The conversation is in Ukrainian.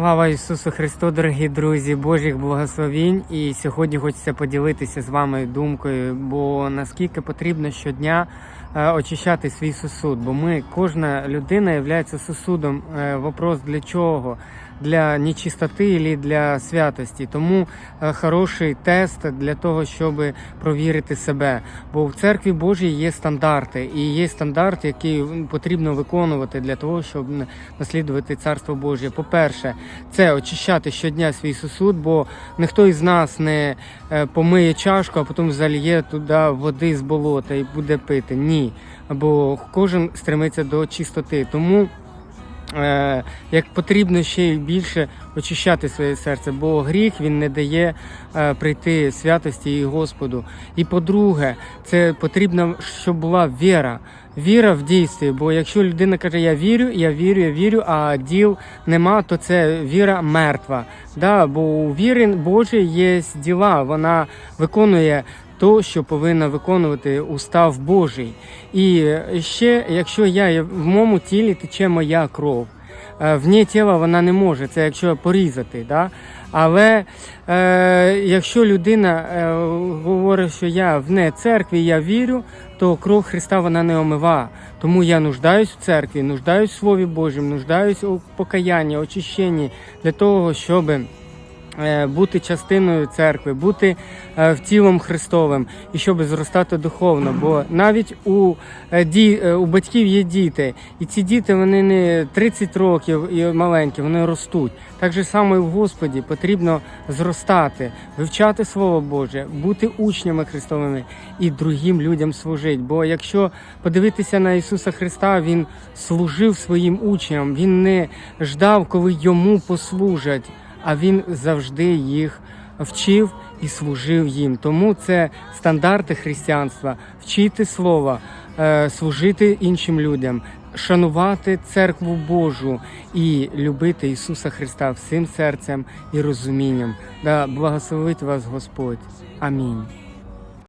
Слава Ісусу Христу, дорогі друзі, Божих благословінь. І сьогодні хочеться поділитися з вами думкою, бо наскільки потрібно щодня е, очищати свій сосуд, бо ми, кожна людина є сосудом. Е, Вопрос для чого? Для нечистоти або для святості. Тому е, хороший тест для того, щоб провірити себе. Бо в церкві Божій є стандарти, і є стандарт, який потрібно виконувати для того, щоб наслідувати царство Боже. По-перше, це очищати щодня свій сосуд, бо ніхто із нас не е, помиє чашку, а потім зальє туди води з болота і буде пити. Ні. Бо кожен стремиться до чистоти. Тому як потрібно ще більше очищати своє серце, бо гріх він не дає е, прийти святості і Господу. І по-друге, це потрібно, щоб була віра. Віра в дійстві, бо якщо людина каже, я вірю, я вірю, я вірю, а діл нема, то це віра мертва. Да? Бо у віри Божій є діла, вона виконує то, що повинна виконувати устав Божий. І ще, якщо я в моєму тілі тече моя кров. Е, Вні тіла вона не може, це якщо порізати. Да? Але е, якщо людина е, говорить, що я вне церкві, я вірю, то кров Христа вона не омива. Тому я нуждаюсь в церкві, нуждаюсь в Слові Божому, нуждаюсь у покаянні, очищенні для того, щоб бути частиною церкви, бути е, в тілом Христовим і щоб зростати духовно. Бо навіть у, е, ді, е, у батьків є діти, і ці діти вони не 30 років і маленькі, вони ростуть. Так же само і в Господі потрібно зростати, вивчати Слово Боже, бути учнями Христовими і другим людям служити. Бо якщо подивитися на Ісуса Христа, Він служив своїм учням, Він не ждав, коли йому послужать а він завжди їх вчив і служив їм. Тому це стандарти християнства вчити слова, е, служити іншим людям, шанувати церкву Божу і любити Ісуса Христа всім серцем і розумінням. Да благословить вас Господь. Амінь.